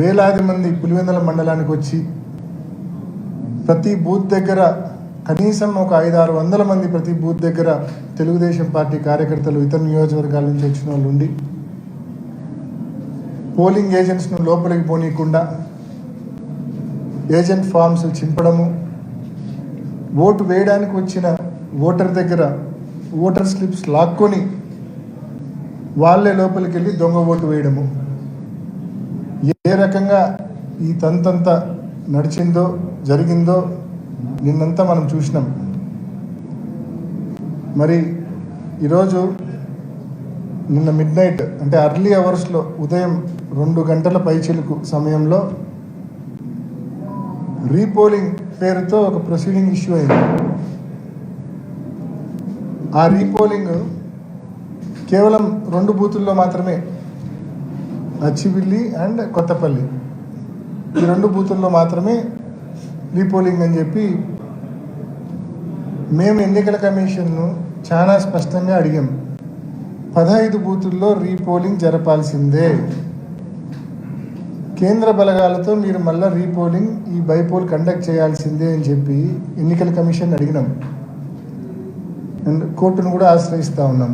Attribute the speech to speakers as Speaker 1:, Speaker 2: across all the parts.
Speaker 1: వేలాది మంది పులివెందుల మండలానికి వచ్చి ప్రతి బూత్ దగ్గర కనీసం ఒక ఐదు ఆరు వందల మంది ప్రతి బూత్ దగ్గర తెలుగుదేశం పార్టీ కార్యకర్తలు ఇతర నియోజకవర్గాల నుంచి వచ్చిన వాళ్ళు ఉండి పోలింగ్ ఏజెంట్స్ను లోపలికి పోనీయకుండా ఏజెంట్ ఫామ్స్ చింపడము ఓటు వేయడానికి వచ్చిన ఓటర్ దగ్గర ఓటర్ స్లిప్స్ లాక్కొని వాళ్ళే లోపలికి వెళ్ళి దొంగ ఓటు వేయడము. ఏ రకంగా ఈ తంతంత నడిచిందో జరిగిందో నిన్నంతా మనం చూసినాం. మరి ఈరోజు నిన్న మిడ్ నైట్ అంటే అర్లీ అవర్స్లో ఉదయం రెండు గంటల పైచిలుకు సమయంలో రీపోలింగ్ పేరుతో ఒక ప్రొసీడింగ్ ఇష్యూ అయింది. ఆ రీపోలింగ్ కేవలం రెండు బూతుల్లో మాత్రమే అచ్చివిల్లి అండ్ కొత్తపల్లి. ఈ రెండు బూతుల్లో మాత్రమే రీపోలింగ్ అని చెప్పి మేము ఎన్నికల కమిషన్ను చాలా స్పష్టంగా అడిగాం. పదహైదు బూతుల్లో రీపోలింగ్ జరపాల్సిందే. కేంద్ర బలగాలతో మీరు మళ్ళీ రీపోలింగ్ ఈ బైపోల్ కండక్ట్ చేయాల్సిందే అని చెప్పి ఎన్నికల కమిషన్ అడిగినాం. అండ్ కోర్టును కూడా ఆశ్రయిస్తూ ఉన్నాం.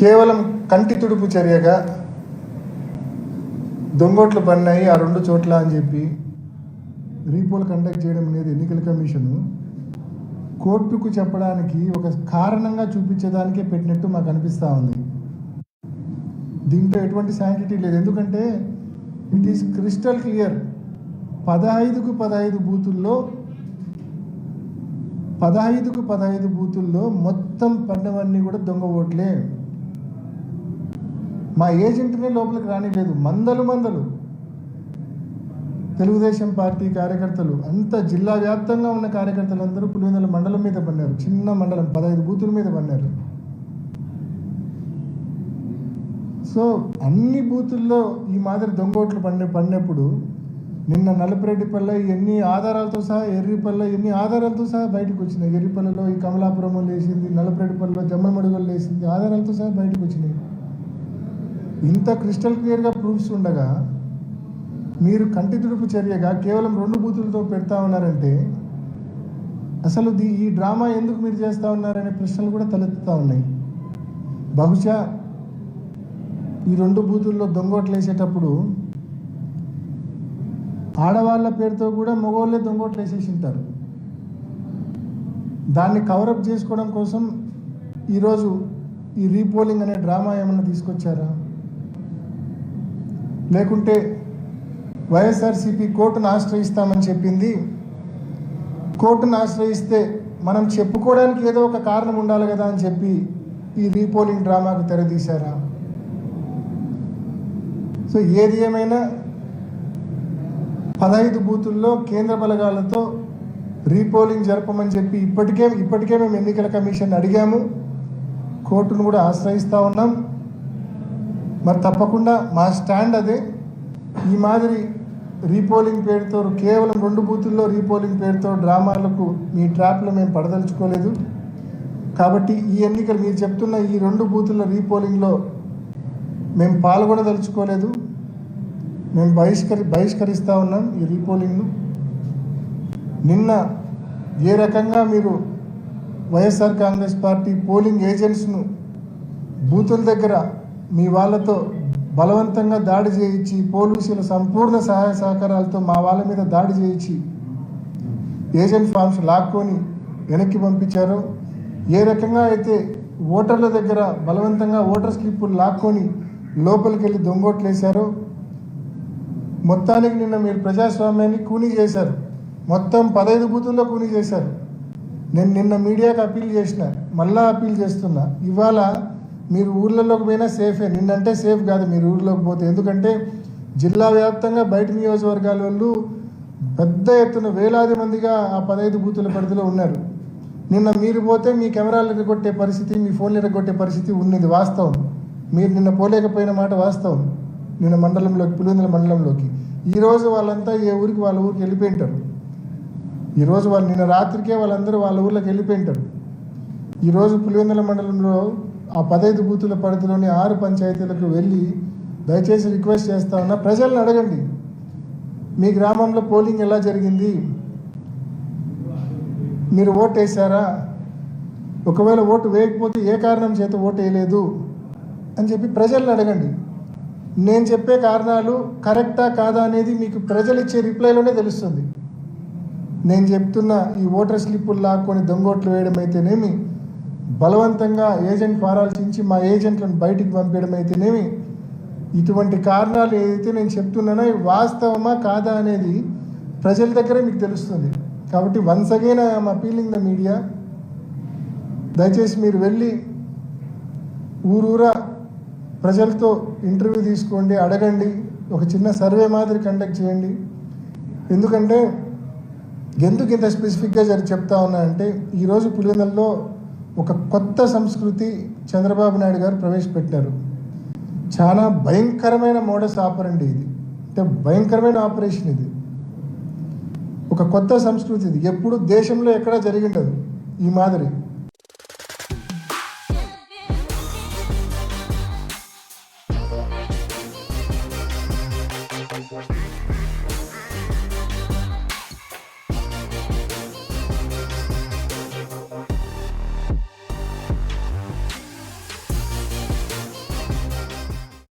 Speaker 1: కేవలం కంటి తుడుపు చర్యగా దొంగోట్లు పడినాయి ఆ రెండు చోట్ల అని చెప్పి రీపోల్ కండక్ట్ చేయడం అనేది ఎన్నికల కమిషను కోర్టుకు చెప్పడానికి ఒక కారణంగా చూపించేదానికే పెట్టినట్టు మాకు అనిపిస్తూ ఉంది. దీంట్లో ఎటువంటి శాంటిటీ లేదు. ఎందుకంటే ఇట్ ఈస్ క్రిస్టల్ క్లియర్ పదహైదుకు పదహైదు బూతుల్లో పదహైదుకు పదహైదు బూతుల్లో మొత్తం పడినవన్నీ కూడా దొంగ ఓట్లే. మా ఏజెంట్నే లోపలికి రానిలేదు మందలు మందలు. తెలుగుదేశం పార్టీ కార్యకర్తలు అంత జిల్లా వ్యాప్తంగా ఉన్న కార్యకర్తలు అందరూ పులివెందుల మండలం మీద పడినారు చిన్న మండలం పదహైదు బూతుల మీద పడినారు సో అన్ని బూతుల్లో ఈ మాదిరి దొంగోట్లు పండే పడినప్పుడు నిన్న నలపరెడ్డిపల్లె ఎన్ని ఆధారాలతో సహా ఎర్రిపల్లె ఎన్ని ఆధారాలతో సహా బయటకు వచ్చినాయి. ఎర్రిపల్లెలో ఈ కమలాపురంలో లేచింది నలపరెడ్డిపల్లెలో జమ్మమడుగులు లేచింది ఆధారాలతో సహా బయటకు వచ్చినాయి. ఇంత క్రిస్టల్ క్లియర్గా ప్రూఫ్స్ ఉండగా మీరు కంటి తుడుపు చర్యగా కేవలం రెండు బూతులతో పెడతా ఉన్నారంటే అసలు ది ఈ డ్రామా ఎందుకు మీరు చేస్తూ ఉన్నారనే ప్రశ్నలు కూడా తలెత్తుతూ ఉన్నాయి. బహుశా ఈ రెండు బూతుల్లో దొంగోట్లు వేసేటప్పుడు ఆడవాళ్ళ పేరుతో కూడా మగవాళ్ళే దొంగోట్లు వేసేసి ఉంటారు దాన్ని కవరప్ చేసుకోవడం కోసం ఈరోజు ఈ రీపోలింగ్ అనే డ్రామా ఏమైనా తీసుకొచ్చారా? లేకుంటే వైఎస్ఆర్సీపీ కోర్టును ఆశ్రయిస్తామని చెప్పింది. కోర్టును ఆశ్రయిస్తే మనం చెప్పుకోవడానికి ఏదో ఒక కారణం ఉండాలి కదా అని చెప్పి ఈ రీపోలింగ్ డ్రామాకు తెరదీశారా? సో ఏది ఏమైనా పదహైదు బూతుల్లో కేంద్ర బలగాలతో రీపోలింగ్ జరపమని చెప్పి ఇప్పటికే ఇప్పటికే మేము ఎన్నికల కమిషన్ అడిగాము. కోర్టును కూడా ఆశ్రయిస్తూ ఉన్నాం. మరి తప్పకుండా మా స్టాండ్ అదే. ఈ మాదిరి రీపోలింగ్ పేరుతో కేవలం రెండు బూతుల్లో రీపోలింగ్ పేరుతో డ్రామాలకు మీ ట్రాప్లో మేము పడదలుచుకోలేదు. కాబట్టి ఈ ఎన్నికలు మీరు చెప్తున్న ఈ రెండు బూతుల రీపోలింగ్లో మేము పాల్గొనదలుచుకోలేదు. మేము బహిష్కరి బహిష్కరిస్తూ ఉన్నాం ఈ రీపోలింగ్ను. నిన్న ఏ రకంగా మీరు వైఎస్ఆర్ కాంగ్రెస్ పార్టీ పోలింగ్ ఏజెంట్స్ను బూతుల దగ్గర మీ వాళ్ళతో బలవంతంగా దాడి చేయించి పోలీసుల సంపూర్ణ సహాయ సహకారాలతో మా వాళ్ళ మీద దాడి చేయించి ఏజెంట్ ఫామ్స్ లాక్కొని వెనక్కి పంపించారో. ఏ రకంగా అయితే ఓటర్ల దగ్గర బలవంతంగా ఓటర్ స్లిప్పులు లాక్కొని లోపలికి వెళ్ళి దొంగోట్లేశారో మొత్తానికి నిన్న మీరు ప్రజాస్వామ్యాన్ని కూనీ చేశారు. మొత్తం పదహైదు బూతుల్లో కూనీ చేశారు. నేను నిన్న మీడియాకి అప్పీల్ చేసిన మళ్ళా అప్పీల్ చేస్తున్నా. ఇవాళ మీరు ఊర్లలోకి పోయినా సేఫే నిన్నంటే సేఫ్ కాదు మీరు ఊర్లోకి పోతే. ఎందుకంటే జిల్లా వ్యాప్తంగా బయట నియోజకవర్గాల వాళ్ళు పెద్ద ఎత్తున వేలాది మందిగా ఆ పదహైదు బూతుల పరిధిలో ఉన్నారు. నిన్న మీరు పోతే మీ కెమెరాలు ఎరగొట్టే పరిస్థితి మీ ఫోన్లు ఎరగొట్టే పరిస్థితి ఉన్నది వాస్తవం. మీరు నిన్న పోలేకపోయిన మాట వాస్తవం. నిన్న మండలంలోకి పులివెందుల మండలంలోకి. ఈరోజు వాళ్ళంతా ఏ ఊరికి వాళ్ళ ఊరికి వెళ్ళిపోయి ఉంటారు ఈరోజు వాళ్ళు నిన్న రాత్రికే వాళ్ళందరూ వాళ్ళ ఊర్లోకి వెళ్ళిపోయి ఉంటారు ఈరోజు పులివెందుల మండలంలో ఆ పదహైదు బూతుల పరిధిలోని ఆరు పంచాయతీలకు వెళ్ళి దయచేసి రిక్వెస్ట్ చేస్తా ఉన్నా ప్రజలను అడగండి. మీ గ్రామంలో పోలింగ్ ఎలా జరిగింది? మీరు ఓటు వేసారా ఒకవేళ ఓటు వేయకపోతే ఏ కారణం చేత ఓటు వేయలేదు? అని చెప్పి ప్రజలను అడగండి. నేను చెప్పే కారణాలు కరెక్టా కాదా అనేది మీకు ప్రజలు ఇచ్చే రిప్లైలోనే తెలుస్తుంది. నేను చెప్తున్న ఈ ఓటర్ స్లిప్పులు లాక్కొని దొంగోట్లు వేయడం అయితేనేమి బలవంతంగా ఏజెంట్ ఫారాలు మా ఏజెంట్లను బయటికి పంపించడం అయితేనేమి ఇటువంటి కారణాలు ఏదైతే నేను చెప్తున్నానో వాస్తవమా కాదా అనేది ప్రజల దగ్గరే మీకు తెలుస్తుంది. కాబట్టి once again I'm appealing the media దయచేసి మీరు వెళ్ళి ఊరూరా ప్రజలతో ఇంటర్వ్యూ తీసుకోండి అడగండి ఒక చిన్న సర్వే మాదిరి కండక్ట్ చేయండి. ఎందుకంటే ఎందుకు ఇంత స్పెసిఫిక్గా జరి చెప్తా ఉన్నా అంటే ఈరోజు పులివెందులలో ఒక కొత్త సంస్కృతి చంద్రబాబు నాయుడు గారు ప్రవేశపెట్టారు. చాలా భయంకరమైన మోడస్ ఆపరండి ఇది. అంటే భయంకరమైన ఆపరేషన్ ఇది. ఒక కొత్త సంస్కృతి ఇది. ఎప్పుడు దేశంలో ఎక్కడా జరిగిండదు. ఈ మాదిరి.